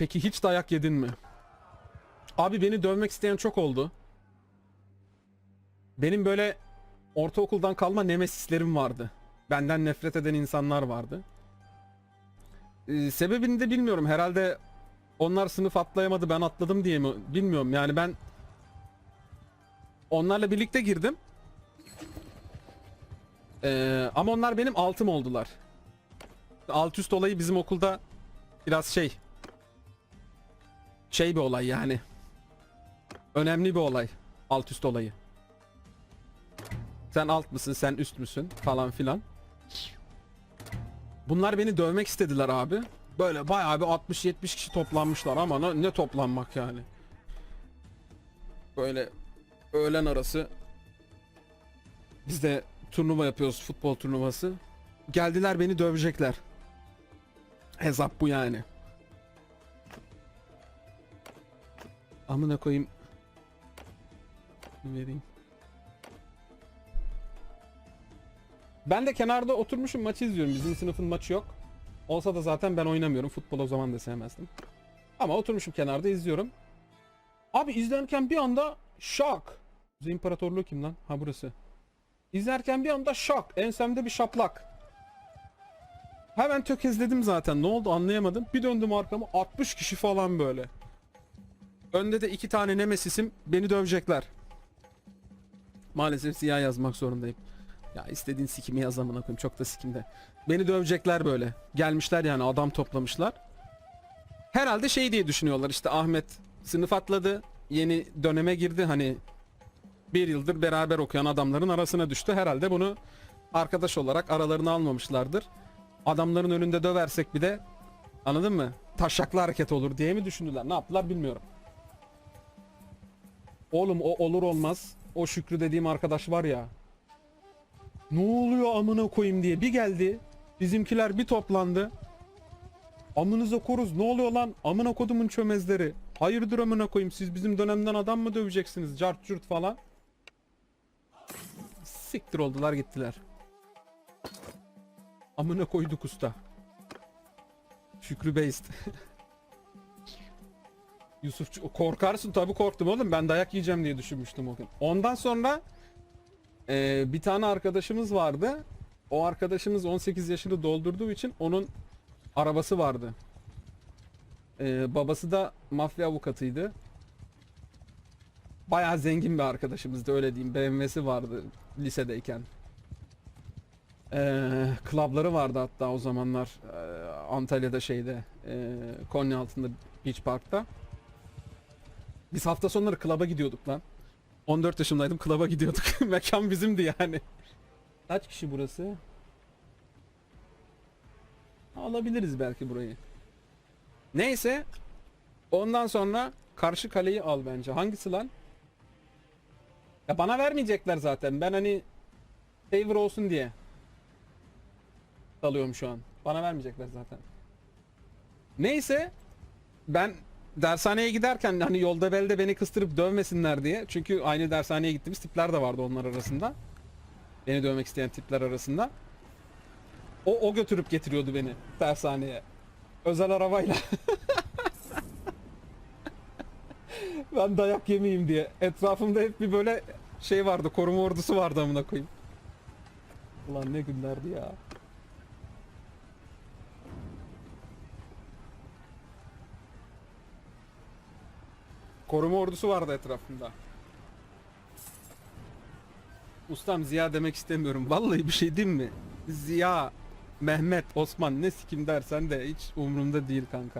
Peki hiç dayak yedin mi? Abi beni dövmek isteyen çok oldu. Benim böyle ortaokuldan kalma nemesislerim vardı. Benden nefret eden insanlar vardı. Ee, sebebini de bilmiyorum. Herhalde onlar sınıf atlayamadı ben atladım diye mi bilmiyorum. Yani ben onlarla birlikte girdim. Ee, ama onlar benim altım oldular. Alt üst olayı bizim okulda biraz şey şey bir olay yani. Önemli bir olay. Alt üst olayı. Sen alt mısın, sen üst müsün falan filan. Bunlar beni dövmek istediler abi. Böyle bayağı bir 60-70 kişi toplanmışlar ama ne, toplanmak yani. Böyle öğlen arası biz de turnuva yapıyoruz futbol turnuvası. Geldiler beni dövecekler. Hesap bu yani. Amına koyayım. Vereyim. Ben de kenarda oturmuşum maçı izliyorum. Bizim sınıfın maçı yok. Olsa da zaten ben oynamıyorum. Futbol o zaman da sevmezdim. Ama oturmuşum kenarda izliyorum. Abi izlerken bir anda şok. Kuzey İmparatorluğu kim lan? Ha burası. İzlerken bir anda şok. Ensemde bir şaplak. Hemen tökezledim zaten. Ne oldu anlayamadım. Bir döndüm arkama 60 kişi falan böyle. Önde de iki tane nemesisim beni dövecekler. Maalesef siyah yazmak zorundayım. Ya istediğin sikimi yaz amına koyayım çok da sikimde. Beni dövecekler böyle. Gelmişler yani adam toplamışlar. Herhalde şey diye düşünüyorlar işte Ahmet sınıf atladı. Yeni döneme girdi hani bir yıldır beraber okuyan adamların arasına düştü. Herhalde bunu arkadaş olarak aralarını almamışlardır. Adamların önünde döversek bir de anladın mı? Taşaklı hareket olur diye mi düşündüler? Ne yaptılar bilmiyorum. Oğlum o olur olmaz. O Şükrü dediğim arkadaş var ya. Ne oluyor amına koyayım diye bir geldi. Bizimkiler bir toplandı. Amınıza koruz ne oluyor lan? Amına kodumun çömezleri. Hayırdır amına koyayım siz bizim dönemden adam mı döveceksiniz? Cart cürt falan. Siktir oldular gittiler. Amına koyduk usta. Şükrü Beist. Yusuf korkarsın tabii korktum oğlum ben dayak yiyeceğim diye düşünmüştüm o gün. Ondan sonra ee, bir tane arkadaşımız vardı. O arkadaşımız 18 yaşını doldurduğu için onun arabası vardı. Ee, babası da mafya avukatıydı. Bayağı zengin bir arkadaşımızdı öyle diyeyim. BMW'si vardı lisedeyken. Ee, klabları vardı hatta o zamanlar ee, Antalya'da şeyde ee, Konya altında Beach Park'ta. Biz hafta sonları klaba gidiyorduk lan. 14 yaşındaydım klaba gidiyorduk. Mekan bizimdi yani. Kaç kişi burası? Alabiliriz belki burayı. Neyse. Ondan sonra karşı kaleyi al bence. Hangisi lan? Ya bana vermeyecekler zaten. Ben hani favor olsun diye alıyorum şu an. Bana vermeyecekler zaten. Neyse ben dershaneye giderken hani yolda belde beni kıstırıp dövmesinler diye. Çünkü aynı dershaneye gittiğimiz tipler de vardı onlar arasında. Beni dövmek isteyen tipler arasında. O, o götürüp getiriyordu beni dershaneye. Özel arabayla. ben dayak yemeyeyim diye. Etrafımda hep bir böyle şey vardı. Koruma ordusu vardı amına koyayım. Ulan ne günlerdi ya. Koruma ordusu vardı etrafında. Ustam Ziya demek istemiyorum. Vallahi bir şey diyeyim mi? Ziya, Mehmet, Osman ne sikim dersen de hiç umurumda değil kanka.